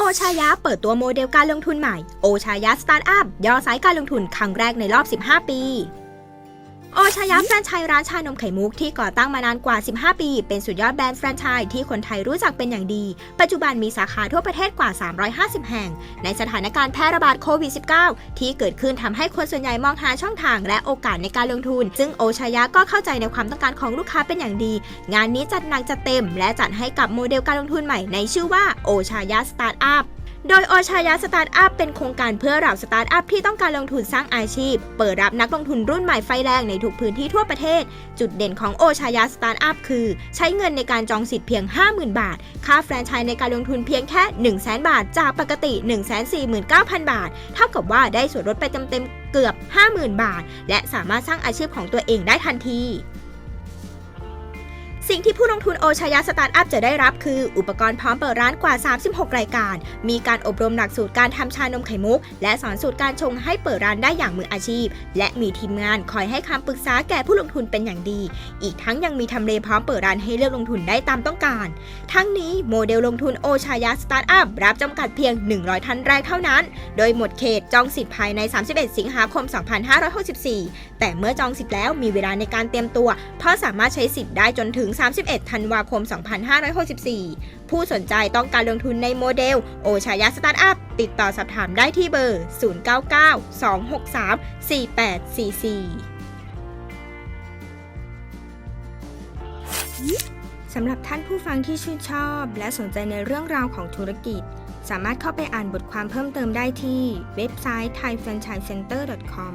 โอชายะเปิดตัวโมเดลการลงทุนใหม่ โอชายะสตาร์ทอัพย่อสายการลงทุนครั้งแรกในรอบ 15 ปี โอชายะแฟรนไชส์ร้านชานมไข่มุกที่ก่อตั้งมานานกว่า 15 ปี เป็นสุดยอดแบรนด์แฟรนไชส์ที่คนไทยรู้จักเป็นอย่างดี ปัจจุบันมีสาขาทั่วประเทศกว่า 350 แห่ง ในสถานการณ์แพร่ระบาดโควิด -19 ที่เกิดขึ้นทำให้คนส่วนใหญ่มองหาช่องทางและโอกาสในการลงทุน ซึ่งโอชายะก็เข้าใจในความต้องการของลูกค้าเป็นอย่างดี งานนี้จัดหนักจัดเต็ม และจัดให้กับโมเดลการลงทุนใหม่ในชื่อว่าโอชายะสตาร์ทอัพ โดยโอชายะสตาร์ทอัพเป็นโครงการเพื่อเหล่าสตาร์ทอัพที่ต้องการลงทุนสร้างอาชีพ เปิดรับนักลงทุนรุ่นใหม่ไฟแรงในทุกพื้นที่ทั่วประเทศ จุดเด่นของโอชายะสตาร์ทอัพคือ ใช้เงินในการจองสิทธิ์เพียง 50,000 บาท ค่าแฟรนไชส์ในการลงทุนเพียงแค่ 100,000บาท จากปกติ 149,000 บาท เท่ากับว่าได้ส่วนลดไปเต็มๆเกือบ 50,000 บาท และสามารถสร้างอาชีพของตัวเองได้ทันที สิ่งที่ผู้ลงทุนโอชายะสตาร์ทอัพจะได้รับคือ อุปกรณ์พร้อมเปิดร้านกว่า 36 รายการ มีการอบรมหลักสูตรการทำชานมไข่มุก และสอนสูตรการชงให้เปิดร้านได้อย่างมืออาชีพ และมีทีมงานคอยให้คำปรึกษาแก่ผู้ลงทุนเป็นอย่างดี อีกทั้งยังมีทำเลพร้อมเปิดร้านให้เลือกลงทุนได้ตามต้องการ ทั้งนี้โมเดลลงทุนโอชายะสตาร์ทอัพรับจำกัดเพียง 100 ท่านแรกเท่านั้น โดยหมดเขตจองสิทธิ์ภายใน 31 สิงหาคม 2564 แต่เมื่อจองสิทธิ์แล้วมีเวลาในการเตรียมตัว เพราะสามารถใช้สิทธิ์ได้จนถึง31 ธันวาคม 2564 ผู้สนใจต้องการลงทุนในโมเดล โอชายะสตาร์ทอัพ ติดต่อสอบถามได้ที่เบอร์ 099 263 4844สำหรับท่านผู้ฟังที่ชื่นชอบ และสนใจในเรื่องราวของธุรกิจ สามารถเข้าไปอ่านบทความเพิ่มเติมได้ที่เว็บไซต์ thaifranchisecenter.com